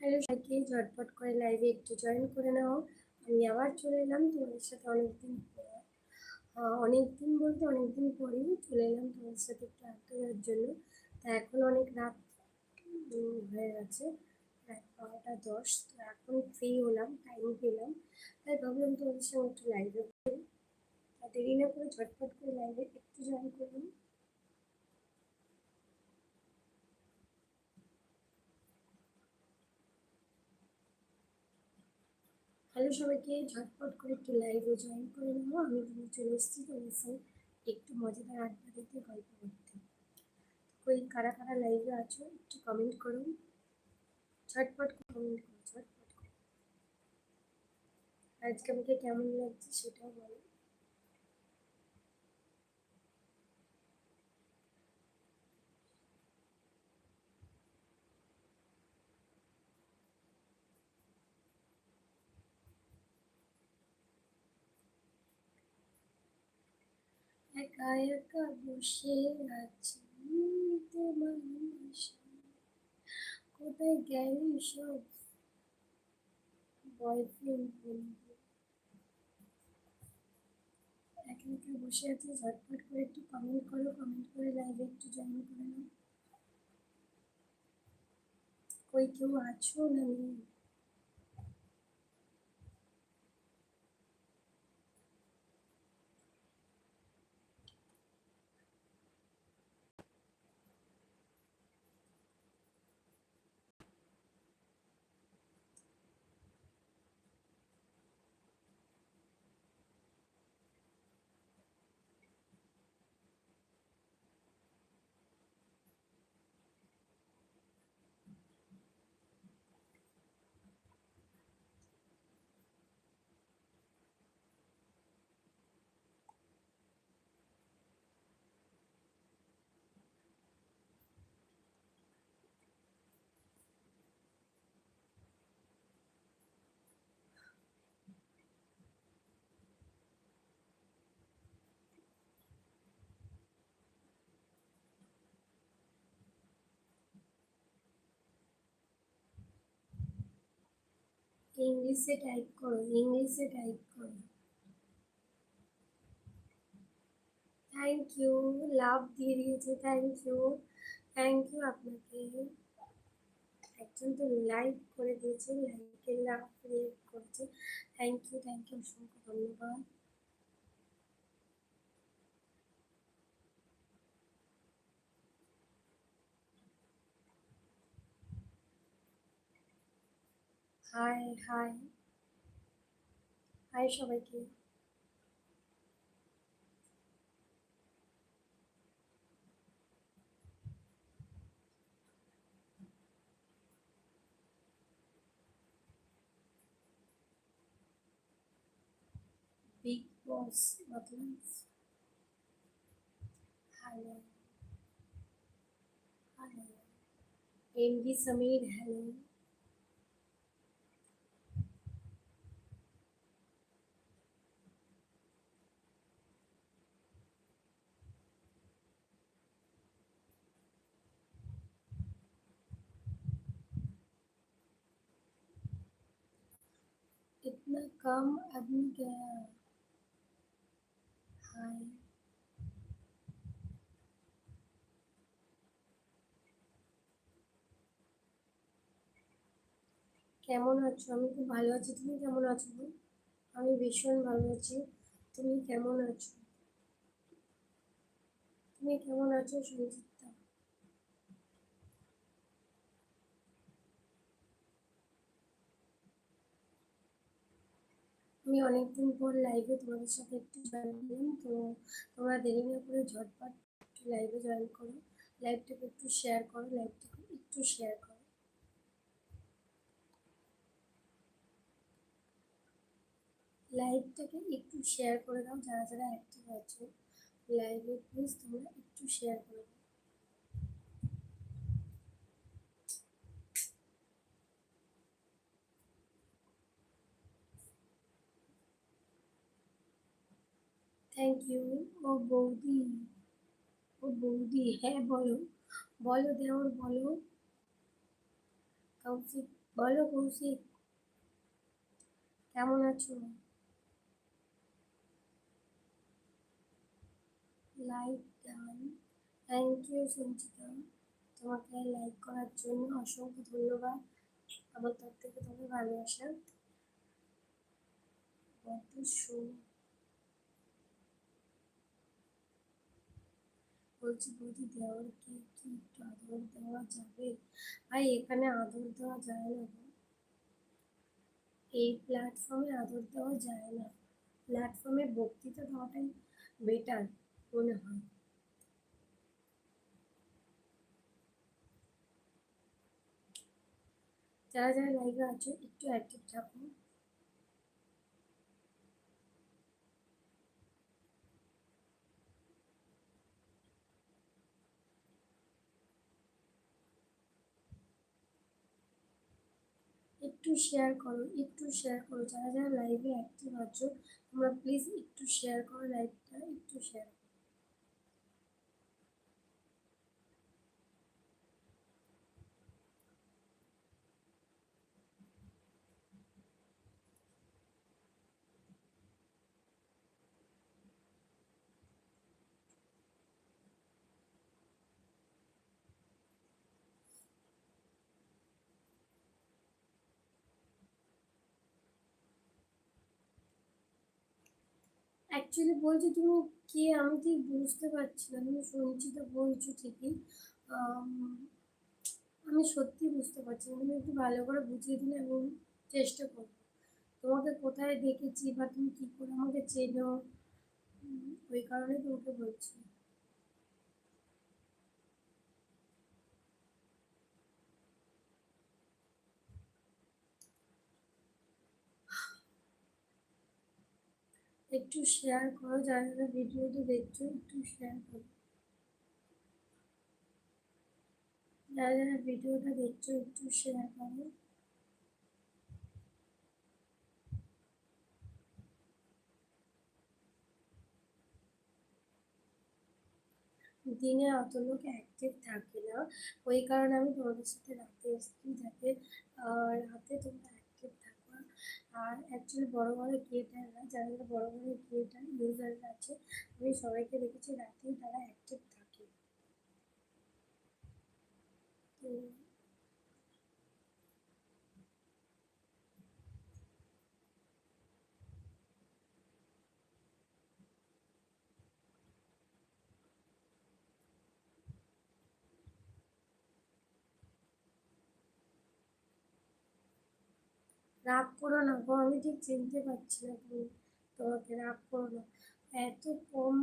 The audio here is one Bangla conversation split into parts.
হ্যালো সবাইকে, ঝটপট করে লাইভে একটু জয়েন করে নাও। আমি আবার চলে এলাম তোমাদের সাথে অনেকদিন পর। অনেক দিন বলতে অনেক দিন পরেই চলে এলাম তোমাদের সাথে একটু আড্ডা দেওয়ার জন্য। তা এখন অনেক রাত হয়ে গেছে বারোটা দশ। তো এখন ফ্রি হলাম টাইম পেলাম। তাই ভাবলাম তোমাদের সঙ্গে একটু লাইভে দেরি না করে ঝটপট করে লাইভে একটু জয়েন করলাম। হ্যালো সবাইকে ঝটপট করে একটু লাইভে জয়েন করে নেব আমি চলে এসেছি তোমার সাথে একটু মজাদার আড্ডা দিতে গল্প করতে। ওই কারা কারা লাইভে আছো, একটু কমেন্ট করুন ঝটপট কমেন্ট করুন ঝটপট করে। আজকে আমাকে কেমন লাগছে সেটাও বলো। একা একা বসে আছি তোমার কোথায় গেলি সব বয়ফ্রেন্ড বন্ধু একা একা বসে আছি ঝটপট করে একটু কমেন্ট করো কমেন্ট করে লাইভে একটু জয়েন করে নাও। কই, কেউ আছো না নেই? ইংলিশে টাইপ করো, ইংলিশে টাইপ করো। থ্যাংক ইউ লাভ দিয়ে দিয়েছে থ্যাংক ইউ থ্যাংক ইউ আপনাকে। একজন তো লাইক করে দিয়েছে লাইকে লাভ করেছে। থ্যাংক ইউ থ্যাংক ইউ অসংখ্য ধন্যবাদ। হাই হাই হাই সবাইকে बिग बॉस मतलब hello hello M D Sameer hello Come Abigail. Hi. কেমন আছো? আমি খুব ভালো আছি। তুমি কেমন আছো আমি ভীষণ ভালো আছি। তুমি কেমন আছো? তুমি কেমন আছো শুনছি আমি অনেকদিন পর লাইভে তোমাদের সাথে একটু জয়েন করলাম তো তোমরা দেরি না করে ঝটপট একটু লাইভে জয়েন করো। লাইভটাকে একটু শেয়ার করো লাইভটাকে একটু শেয়ার করো। লাইভটাকে একটু শেয়ার করে দাও, যারা যারা অ্যাক্টিভ আছো লাইভে প্লিজ তোমরা একটু শেয়ার করে দাও। থ্যাংক ইউ ও বৌদি ও বৌদি হ্যাঁ বলো বলো দেওর, বলো কৌশিক বলো কৌশিক, কেমন আছো? Like done thank you Sanchita. তোমাকে লাইক করার জন্য অসংখ্য ধন্যবাদ। আমার তরফ থেকে তোমাকে ভালোবাসা। কত বলছি, বৌদি দেওয়ারকে কি একটু আদর দেওয়া যাবে? ভাই, এখানে আদর দেওয়া যায় না এই প্ল্যাটফর্মে আদর দেওয়া যায় না। প্ল্যাটফর্মে বক্তৃতা দেওয়াটাই বেটার মনে হয়। যারা যারা লাইভে আছো, একটু অ্যাক্টিভ থাকুন একটু শেয়ার করো, একটু শেয়ার করো। যারা যারা লাইভে অ্যাক্টিভ আছো, তোমরা প্লিজ একটু শেয়ার করো লাইভটা একটু শেয়ার অ্যাকচুয়ালি বলছি তুমি কে আমি ঠিক বুঝতে পারছি না, তুমি শুনছি তো বলছো ঠিকই। আমি সত্যি বুঝতে পারছি না, তুমি একটু ভালো করে বুঝিয়ে দিলে আমি চেষ্টা করব। তোমাকে কোথায় দেখেছি বা তুমি কী করে আমাকে চেনো ওই কারণে তোমাকে বলছি। একটু শেয়ার করো, যারা যারা ভিডিওটি দেখছ, একটু শেয়ার করো। যারা যারা ভিডিওটা দেখছ, একটু শেয়ার করো। দিনে অত লোক অ্যাক্টিভ থাকে না। ওই কারণে আমি তোমাদের সাথে রাতে এসেছি যাতে রাতে তোমরা আর অ্যাকচুয়ালি বড় বড় ক্রিয়েটাররা যারা যারা বড় বড় ক্রিয়েটার ইউজাররা আছে, আমি সবাইকে দেখেছি রাতেই তারা অ্যাক্টিভ থাকে। তো রাগ করো না গো, আমি ঠিক চিনতে পারছি না তুমি তোমাকে রাগ করো না। এত কম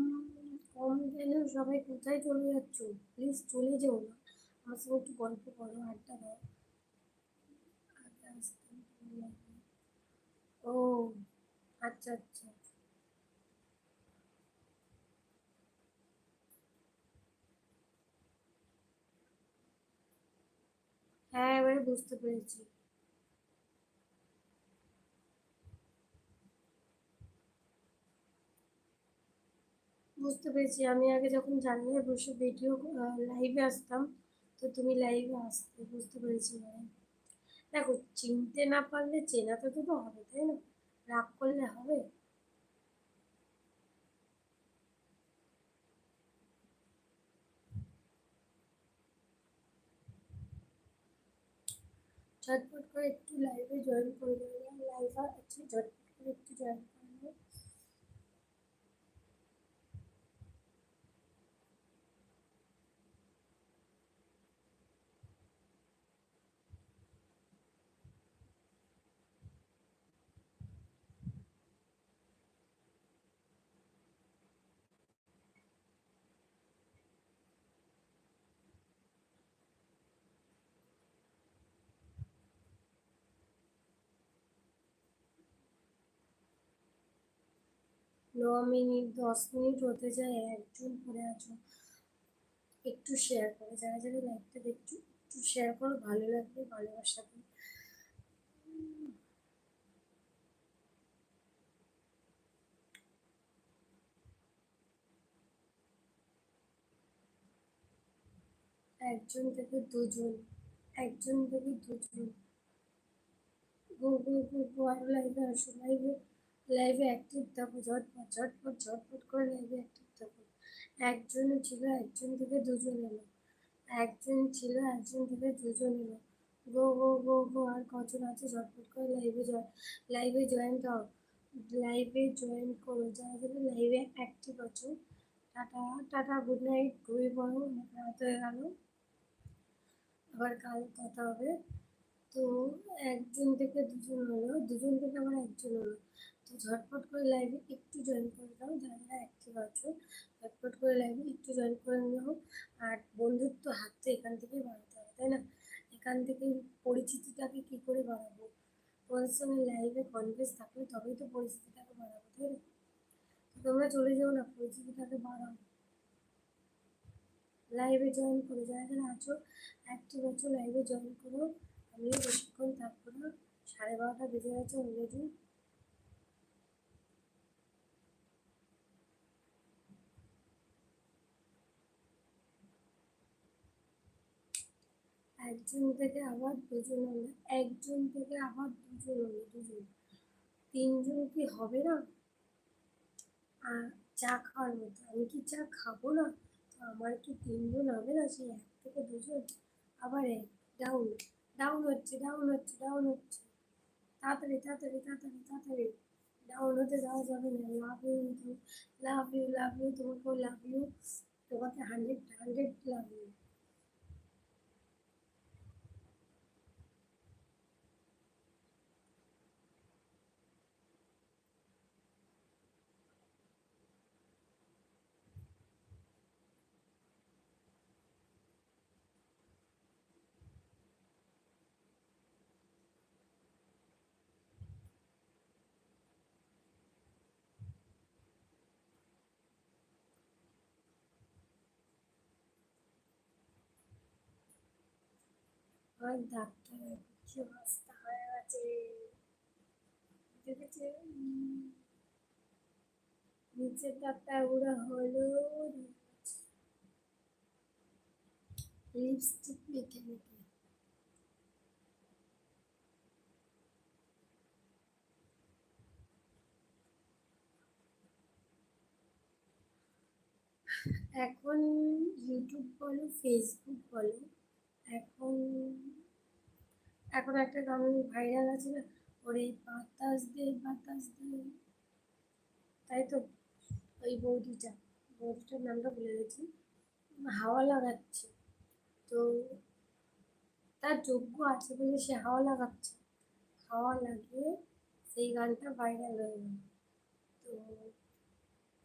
কম গেলেও সবাই কোথায় চলে যাচ্ছ? প্লিজ চলে যেও না। আমার সঙ্গে একটু গল্প করো, আড্ডা দাও। ও আচ্ছা আচ্ছা। হ্যাঁ এবারে বুঝতে পেরেছি। বুঝতে পেরেছি। আমি আগে যখন জানলায় বসে ভিডিও লাইভে আসতাম, তো তুমি লাইভে আসতে বুঝতে পেরেছি মানে। দেখো, চিনতে না পারলে চেনা তো তো হবে, তাই না? রাগ করলে হবে। ঝটপট করে একটু লাইভে জয়েন করে দেবে লাইভ আছে, ঝটপট করে একটু জয়েন মিনিট, দশ মিনিট হতে যায়, একজন পরে আছো, একটু শেয়ার করো। যারা যারা লাইভটা দেখছ, একটু শেয়ার করো, ভালো লাগবে ভালোবাসা একজন থেকে দুজন, একজন থেকে দুজন। গো গো গো আরও লাইভে আসো লাইভে লাইভে অ্যাক্টিভ থাকো, ঝটপট ঝটপট ঝটপট করে লাইভে অ্যাক্টিভ থাকো। একজন ছিল, একজন থেকে দুজন এলো। একজন ছিল, একজন থেকে দুজন এলো। গো গো গো গো, আর কজন আছে? ঝটপট করে লাইভে জয় লাইভে জয়েন দাও। লাইভে জয়েন করো। যারা যারা লাইভে অ্যাক্টিভ আছো, টাটা টাটা গুড নাইট ঘুমিয়ে পড়ো রাত হয়ে গেল। আবার কাল কথা হবে। তো একজন থেকে দুজন হলো দুজন থেকে আবার একজন হলো ঝটপট করে লাইভে একটু জয়েন করে নাও, যারা যারা অ্যাক্টিভ আছো, ঝটপট করে লাইভে একটু জয়েন করে নাও। আর বন্ধুত্ব হাত তো এখান থেকেই বাড়াতে হবে, তাই না? এখান থেকে পরিচিতিটাকে কী করে বাড়াবো? তোমাদের সঙ্গে লাইভে কনভেন্স থাকলে তবেই তো পরিচিতিটাকে বাড়াবো, তাই না? তোমরা চলে যাও না, পরিচিতিটাকে বাড়াও। লাইভে জয়েন করো, যারা যারা আছো অ্যাক্টিভ আছো লাইভে জয়েন করো। আমিও বেশিক্ষণ থাকব না, সাড়ে বারোটা বেজে গেছে অলরেডি একজন থেকে আবার দুজন হলো, একজন থেকে আবার দুজন হলো দুজন। তিনজন কি হবে না? আর চা খাওয়ার মতো, আমি কি চা খাব না? আমার কি তিনজন হবে না? সেই এক থেকে দুজন? আবার এক ডাউন ডাউন হচ্ছে ডাউন হচ্ছে ডাউন হচ্ছে। তাড়াতাড়ি তাড়াতাড়ি তাড়াতাড়ি তাড়াতাড়ি। ডাউন হতে যাওয়া যাবে না। Love you love you love you তোমাকেও লাভ ইউ তোমাকে হান্ড্রেড হান্ড্রেড লাভ ইউ আর ডাক্তারের কি অবস্থা হয়ে দেখেছে? নিচের ডাক্তারগুলো হলুদ। লিপস্টিক মেখে মেখে। এখন ইউটিউব বলো ফেসবুক বলো এখন এখন একটা গান ভাইরাল আছে না? ওরে বাতাস দে বাতাস দে। তাই তো? ওই বৌদিটা, বৌদিটার নামটা ভুলে গেছি। হাওয়া লাগাচ্ছে। তো তার যোগ্য আছে বলে সে হাওয়া লাগাচ্ছে। হাওয়া লাগিয়ে সেই গানটা ভাইরাল হয়ে গেল। তো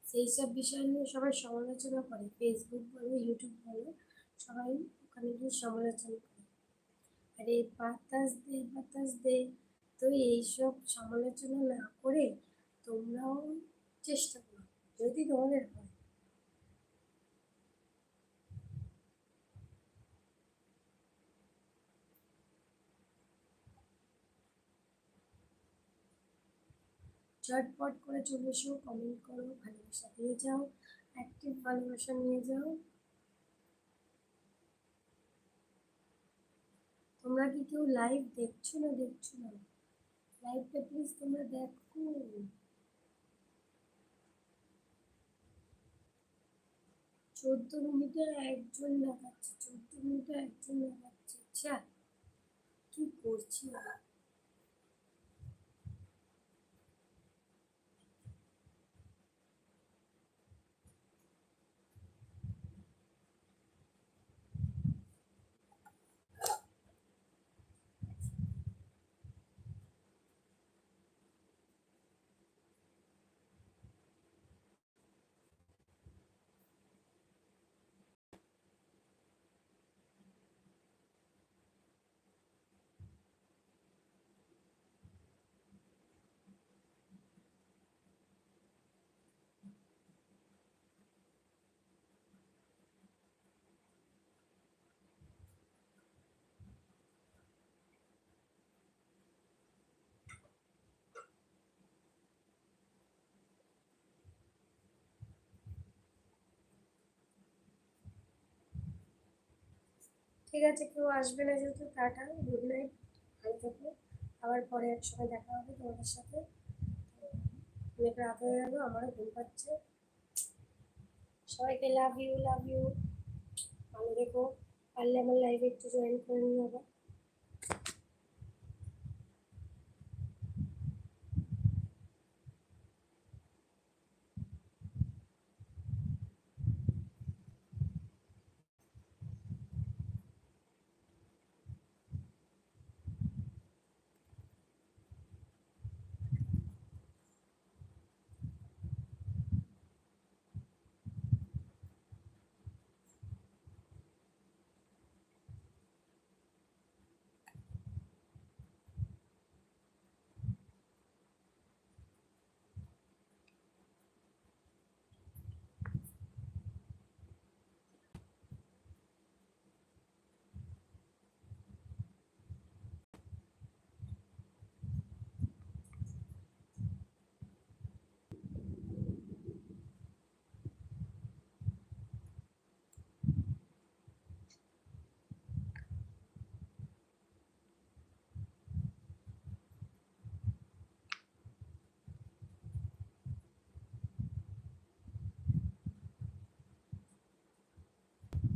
সেই সব বিষয় নিয়ে সবাই সমালোচনা করে। ফেসবুক বলো ইউটিউব বলো, সবাই ওখানে সমালোচনা করে? আরে বাতাস দে বাতাস দে। তো এইসব সমালোচনা না করে তোমরাও চেষ্টা করো, যদি তোমাদের হয়। ঝটপট করে চলে এসো কমেন্ট করো, ভালোবাসা দিয়ে যাও অ্যাক্টিভ ভালোবাসা নিয়ে যাও। তোমরা কি কেউ লাইভ দেখছ না দেখছ না? লাইভটা প্লিজ তোমরা দেখো। চোদ্দ মিনিটে একজন দেখাচ্ছে চোদ্দ মিনিটে একজন দেখাচ্ছে আচ্ছা কি করছি? ঠিক আছে, কেউ আসবে না যেহেতু টাটা গুড নাইট ভালো থাকো। আবার পরে এক সময় দেখা হবে তোমাদের সাথে। অনেক রাত হয়ে গেল, আমারও ঘুম পাচ্ছে। সবাইকে লাভ ইউ লাভ ইউ ভালো দেখো পারলে আমার লাইভে একটু জয়েন করে নিয়ে আবার।